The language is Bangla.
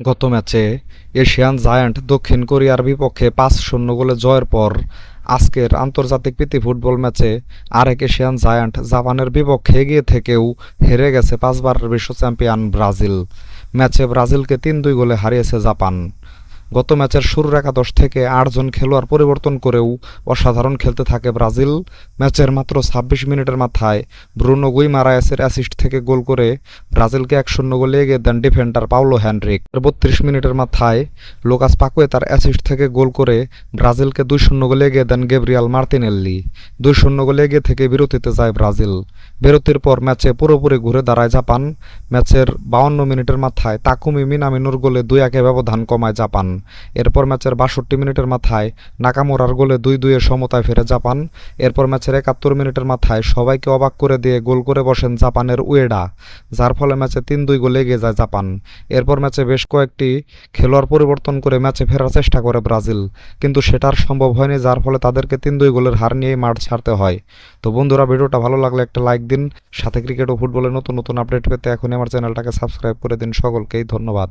গত ম্যাচে এশিয়ান জায়ান্ট দক্ষিণ কোরিয়ার বিপক্ষে পাঁচ শূন্য গোলে জয়ের পর আজকের আন্তর্জাতিক প্রীতি ফুটবল ম্যাচে আরেক এশিয়ান জায়ান্ট জাপানের বিপক্ষে এগিয়ে থেকেও হেরে গেছে পাঁচবারের বিশ্ব চ্যাম্পিয়ন ব্রাজিল। ম্যাচে ব্রাজিলকে তিন দুই গোলে হারিয়েছে জাপান। গত ম্যাচের শুরুর একাদশ থেকে আটজন খেলোয়াড় পরিবর্তন করেও অসাধারণ খেলতে থাকে ব্রাজিল। ম্যাচের মাত্র ছাব্বিশ মিনিটের মাথায় ব্রুনো গুইমারায়াসের অ্যাসিস্ট থেকে গোল করে ব্রাজিলকে এক শূন্য গোলে এগিয়ে দেন ডিফেন্ডার পাউলো হ্যান্ড্রিক। বত্রিশ মিনিটের মাথায় লোকাস পাকুয়ে তার অ্যাসিস্ট থেকে গোল করে ব্রাজিলকে দুই শূন্য গোলে এগিয়ে দেন গেব্রিয়াল মার্তিনেল্লি। দুই শূন্য গোলে এগিয়ে থেকে বিরতিতে যায় ব্রাজিল। বিরতির পর ম্যাচে পুরোপুরি ঘুরে দাঁড়ায় জাপান। ম্যাচের বাউন্ন মিনিটের মাথায় তাকুমি মিনামিনুর গোলে দুই একে ব্যবধান কমায় জাপান। এরপর ম্যাচের বাষট্টি মিনিটের মাথায় নাকামোরার গোলে দুই দুইয়ের সমতায় ফেরে জাপান। এরপর ম্যাচের একাত্তর মিনিটের মাথায় সবাইকে অবাক করে দিয়ে গোল করে বসেন জাপানের উয়েডা, যার ফলে ম্যাচে তিন দুই গোলে এগিয়ে যায় জাপান। এরপর ম্যাচে বেশ কয়েকটি খেলোয়াড় পরিবর্তন করে ম্যাচে ফেরার চেষ্টা করে ব্রাজিল, কিন্তু সেটার সম্ভব হয়নি, যার ফলে তাদেরকে তিন দুই গোলের হার নিয়েই মাঠ ছাড়তে হয়। তো বন্ধুরা, ভিডিওটা ভালো লাগলে একটা লাইক দিন। সাথে ক্রিকেট ও ফুটবলের নতুন নতুন আপডেট পেতে এখনই আমার চ্যানেলটাকে সাবস্ক্রাইব করে দিন। সকলকেই ধন্যবাদ।